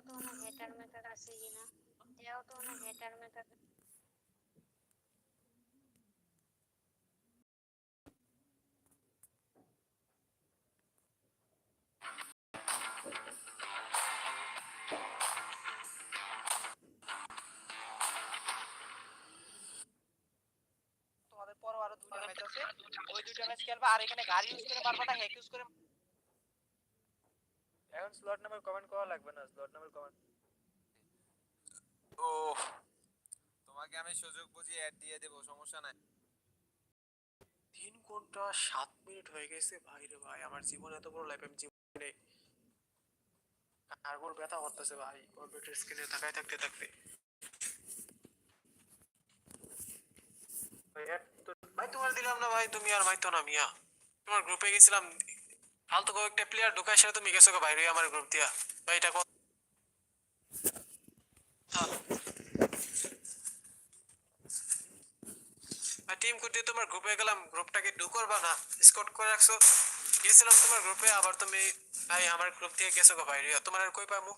তো অনেক হেটার মেটার আছে কিনা দেও তো অনেক হেটার মেটার তোমাদের পরও আরও দুইটা ম্যাচ আছে ওই দুইটা ম্যাচ খেলবা আর এখানে গাড়ি ইউজ করে পারবা না হ্যাক ইউজ করে এখন স্লট নাম্বার কমেন্ট করা লাগবে না স্লট নাম্বার কমেন্ট ও তোমাকে আমি সুযোগ বুঝিয়ে অ্যাড দিয়ে দেবো, সমস্যা নাই। তিন ঘণ্টা সাত মিনিট হয়ে গেছে, ভাই রে ভাই, আমার জীবন এত বড় লাইফ আমি জীবনে কারগোর ব্যথা করতেছে ভাই কম্পিউটার স্ক্রিনে তাকায় থাকতে থাকতে। ভাই তোমার দিলাম না ভাই, তুমি আর ভাই তো না মিয়া। তোমার গ্রুপে গেছিলাম ফালতু কয়েকটা প্লেয়ার ঢুকায়, সেটা তুমি গেছো বাইরে আমার গ্রুপ দিয়া। ভাই, এটা কত টিম করতে তোমার গ্রুপে গেলাম গ্রুপটাকে ডু করবা না? স্কট করে রাখছো। গেছিলাম তোমার গ্রুপে আবার তুমি ভাই, আমার গ্রুপ থেকে গেছো গো বাইরে তোমার আর কই পামু?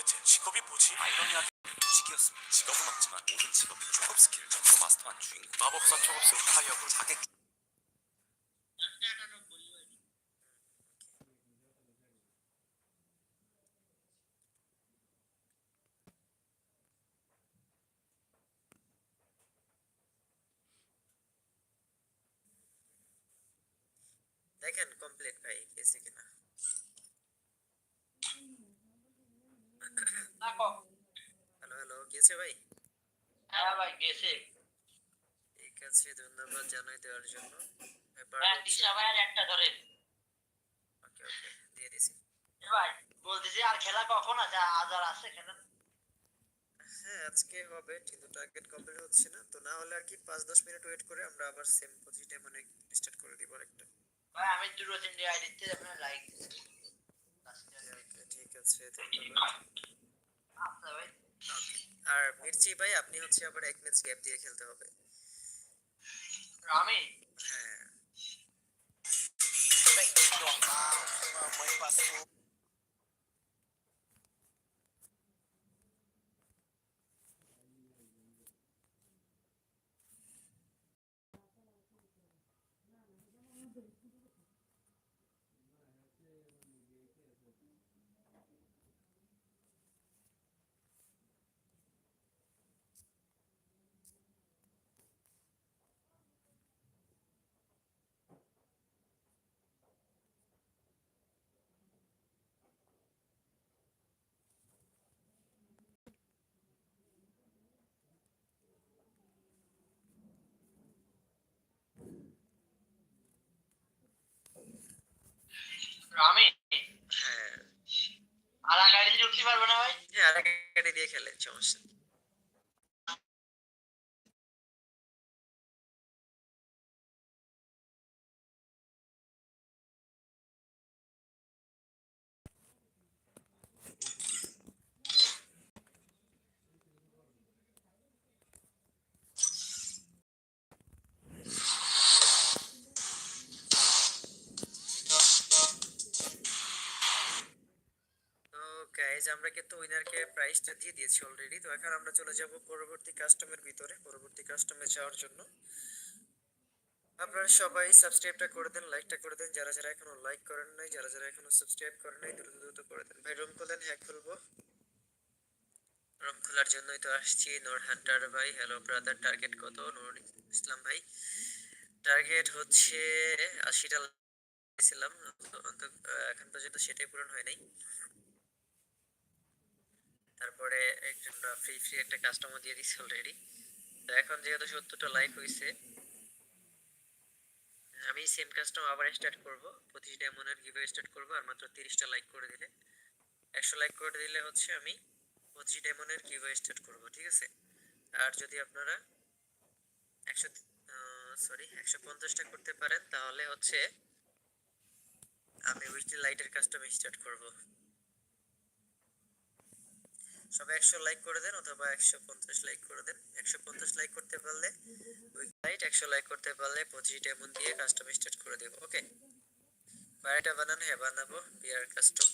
도대체 직업이 뭐지? 아이러니한 무직이었습니다. 직업은 없지만 모든 직업 초급 스킬을 전부 마스터한 주인공. 마법사 초급생 타이어블 사객. They can complete. গেছে ভাই? হ্যাঁ ভাই গেছে। ঠিক আছে ধন্যবাদ জানাই দেওয়ার জন্য। হ্যাঁ একটা ধরেন। ওকে ওকে দিয়ে দিছি। ভাই বলতেছি আর খেলা কখন আছে? আজ আর আছে খেলা? হ্যাঁ আজকে হবে কিন্তু টার্গেট কমপ্লিট হচ্ছে না। তো না হলে আর কি পাঁচ দশ মিনিট ওয়েট করে আমরা আবার সেম পজিটে মানে স্টার্ট করে দিব একটা ভাই আমি দুটো তিনটে দিতে আপনার লাইক ঠিক আছে ধন্যবাদ। আচ্ছা ভাই। আর মির্চি ভাই আপনি হচ্ছে আবার এক ম্যাচ গ্যাপ দিয়ে খেলতে হবে। আমি? হ্যাঁ। আমি? হ্যাঁ। আর গাড়ি দিয়ে উঠতে পারবে না ভাই? হ্যাঁ আর গাড়ি দিয়ে খেলে সমস্যা গাইজ আমরা কিন্তু উইনারকে প্রাইসটা দিয়ে দিয়েছি অলরেডি তো এখন আমরা চলে যাব পরবর্তী কাস্টমের ভিতরে, পরবর্তী কাস্টমে যাওয়ার জন্য। আপনারা সবাই সাবস্ক্রাইবটা করে দেন লাইকটা করে দেন, যারা যারা এখনও লাইক করেন নাই, যারা যারা এখনও সাবস্ক্রাইব করেন নাই, দ্রুত দ্রুত করে দেন। ভাই, রুম খোলেন হ্যাক খুলবো। রুম খোলার জন্যই তো আসছি নোর হান্টার ভাই হ্যালো ব্রাদার টার্গেট কত? নুর ইসলাম ভাই টার্গেট হচ্ছে, আশিটা ছিলাম এখন পর্যন্ত সেটাই পূরণ হয় নাই। তারপরে একজন ফ্রি ফ্রি একটা কাস্টমার দিয়ে দিচ্ছে অলরেডি তো এখন যেহেতু সত্তরটা লাইক হয়েছে আমি সেম কাস্টম আবার স্টার্ট করব। পঁচিশ ডায়মন্ডের গিভে স্টার্ট করব আর মাত্র তিরিশটা লাইক করে দিলে। একশো লাইক করে দিলে হচ্ছে আমি পঁচিশ ডায়মন্ডের গিভে স্টার্ট করব, ঠিক আছে? আর যদি আপনারা একশো সরি একশো পঞ্চাশটা করতে পারেন, তাহলে হচ্ছে আমি উইকলি লাইটের কাস্টম স্টার্ট করব। সবাই একশো লাইক করে দেন অথবা একশো পঞ্চাশ লাইক করে দেন। একশো পঞ্চাশ লাইক করতে পারলে লাইট একশো লাইক করতে পারলে পঁচিশ এমন দিয়ে কাস্টম স্টার্ট করে দেবো ওকে বাড়িটা বানানো হ্যাঁ বানাবো, বিয়ার কাস্টম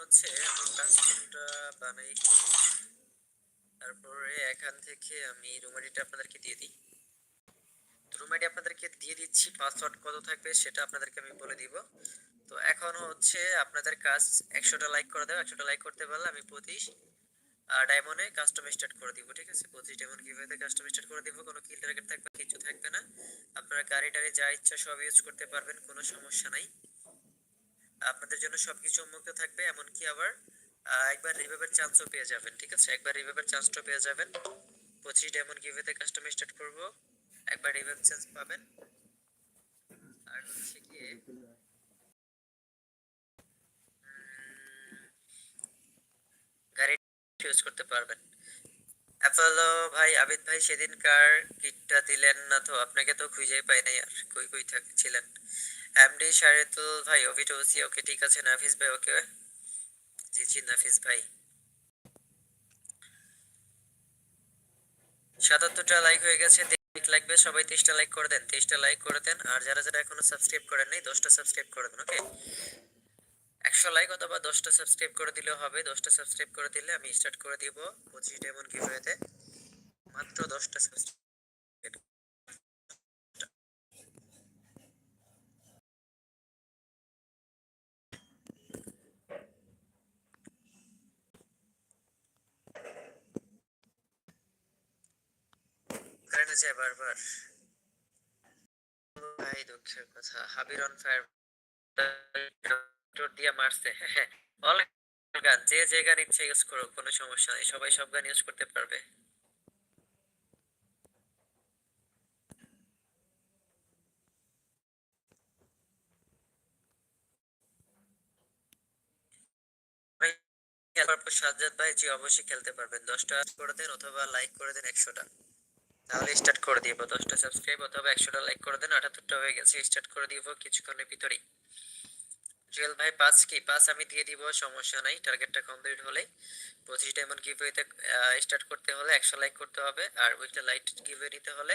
তো হচ্ছে আমি কাস্টমটা বানাই করি। তারপরে এখান থেকে আমি রুম আইডিটা আপনাদেরকে দিয়ে দিই। রুম আইডি আপনাদেরকে দিয়ে দিচ্ছি পাসওয়ার্ড কত থাকবে সেটা আপনাদেরকে আমি বলে দিব। তো এখন হচ্ছে আপনাদের কাজ, একশোটা লাইক করে দেবো একশোটা লাইক করতে পারলে আমি পঁচিশ ডায়মন্ডে কাস্টম স্টার্ট করে দিব, ঠিক আছে? পঁচিশ ডায়মন্ড কীভাবে কাস্টম স্টার্ট করে দিব, কোনো কিল টার্গেট থাকবে, কিছু থাকবে না। আপনারা গাড়ি টাড়ি যা ইচ্ছা সব ইউজ করতে পারবেন, কোনো সমস্যা নাই। আপনাদের জন্য সবকিছু উন্মুক্ত থাকবে এমনকি আবার একবার রিভাইভের চান্সও পেয়ে যাবেন ঠিক আছে? একবার রিভাইভের চান্সটা পেয়ে যাবেন। পঁচিশ ডায়মন্ড গিভেতে কাস্টম স্টার্ট করব একবার রিভাইভ চান্স পাবেন। আর হচ্ছে উম, গাড়ি ইউজ করতে পারবেন। অ্যাপোলো ভাই আবিদ ভাই সেদিনকার কিটটা দিলেন না তো আপনাকে তো খুঁজেই পাই নাই আর কই কই থাকছিলেন এমডি শারিতুল ভাই ওভিটো ওসি, ওকে ঠিক আছে, নাফিস ভাই, ওকে? জি জি, নাফিস ভাই। সাতাত্তরটা লাইক হয়ে গেছে লাইক লাগবে, সবাই তেইশটা লাইক করে দেন তেইশটা লাইক করে দেন, আর যারা যারা এখনও সাবস্ক্রাইব করেন নাই, দশটা সাবস্ক্রাইব করে দেন, ওকে? একশো লাইক অথবা দশটা সাবস্ক্রাইব করে দিলেও হবে, দশটা সাবস্ক্রাইব করে দিলে আমি স্টার্ট করে দিব পঁচিশ ডেমন গিভওয়েতে মাত্র দশটা সাবস্ক্রাইব কারেন্ট আছে বারবার। ভাই, দুঃখের কথা। হাবির অন ফায়ার দিয়ে মারছে। অল গান, যে যে গান ইচ্ছে ইউজ করো কোনো সমস্যা নেই। সবাই সব গান ইউজ করতে পারবে। সাজ্জাদ ভাই জি অবশ্যই খেলতে পারবেন। দশটা করে দেন অথবা লাইক করে দেন একশোটা। তাহলে স্টার্ট করে দিব। দশটা সাবস্ক্রাইব অথবা একশোটা লাইক করে দেন, আটাত্তরটা হয়ে গেছে স্টার্ট করে দিব কিছুক্ষণের ভিতরেই। জুয়েল ভাই, পাঁচ কি? পাঁচ আমি দিয়ে দিব, সমস্যা নাই টার্গেটটা কমপ্লিট হলেই পঁচিশ ডায়মন্ড গিভওয়েতে স্টার্ট করতে হলে একশো লাইক করতে হবে, আর উইকটা লাইট গিভওয়ে নিতে হলে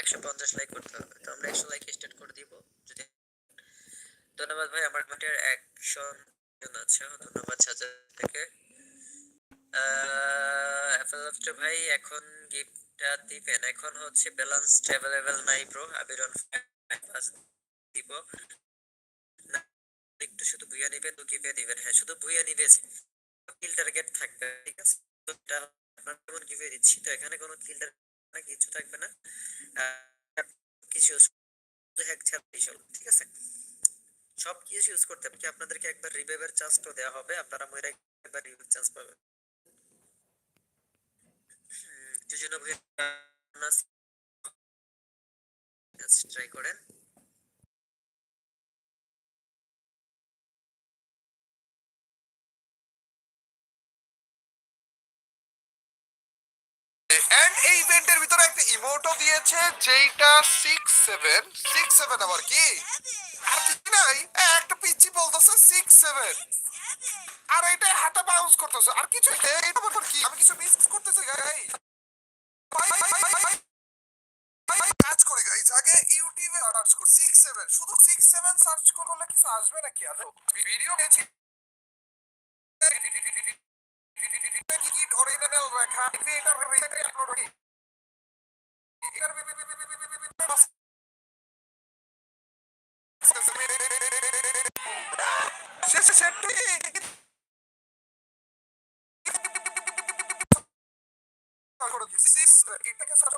একশো পঞ্চাশ লাইক করতে হবে। তো আমরা একশো লাইক স্টার্ট করে দিব, যদি ধন্যবাদ ভাই, আমার কমেন্টের একশো আছে, ধন্যবাদ সাজা থেকে। ভাই, এখন গিফটটা দিবেন। এখন হচ্ছে ব্যালেন্স অ্যাভেলেবেল নাই ব্রো আবিরন দিব। একটু শুধু ভুইয়া নিবে তো গিফে দিবেন? হ্যাঁ শুধু ভুইয়া নিবে কিল টার্গেট থাকবে, ঠিক আছে? তো এটা আপনার যেমন দিচ্ছি? তো এখানে কোনো কিল না কিছু থাকবে না। কিছু শুধু হ্যাক ছাড়া ঠিক আছে? সব কিছু ইউজ করতে হবে। আপনাদেরকে একবার রিভাইভের চান্সটা দেওয়া হবে, আপনারা মনে একবার রিভাইভ চান্স পাবেন। দুজনে ট্রাই করেন। এন্ড এই ইভেন্টের ভিতরে একটা ইমোটও দিয়েছে, যেইটা সিক্স সেভেন সিক্স সেভেন আবার কি? আর কিছু নাই। একটা পিচ্ছি বলতেছে সিক্স সেভেন আর এটা হাতে বাউন্স করতেছে। আর কিছু এটা আবার কি? আমি কিছু মিস করতেছি গাই আগে ইউটিউবে সার্চ কর সিক্স সেভেন শুধু সিক্স সেভেন সার্চ করলে কিছু আসবে নাকি আর ভিডিও দেখি কি কি ধরে এটা এটাকে আসলে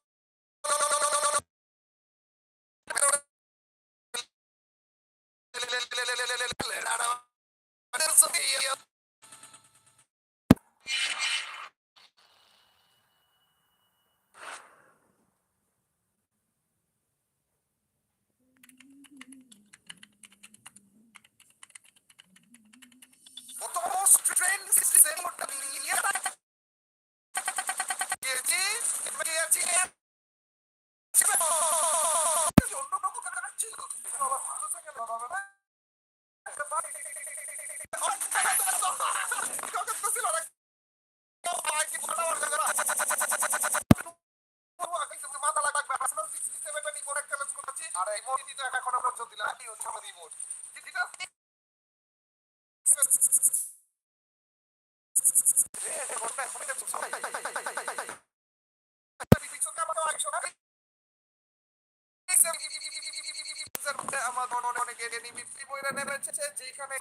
Hem size mutluluğu yaparken আমাদের বইরা নেমেছে যেখানে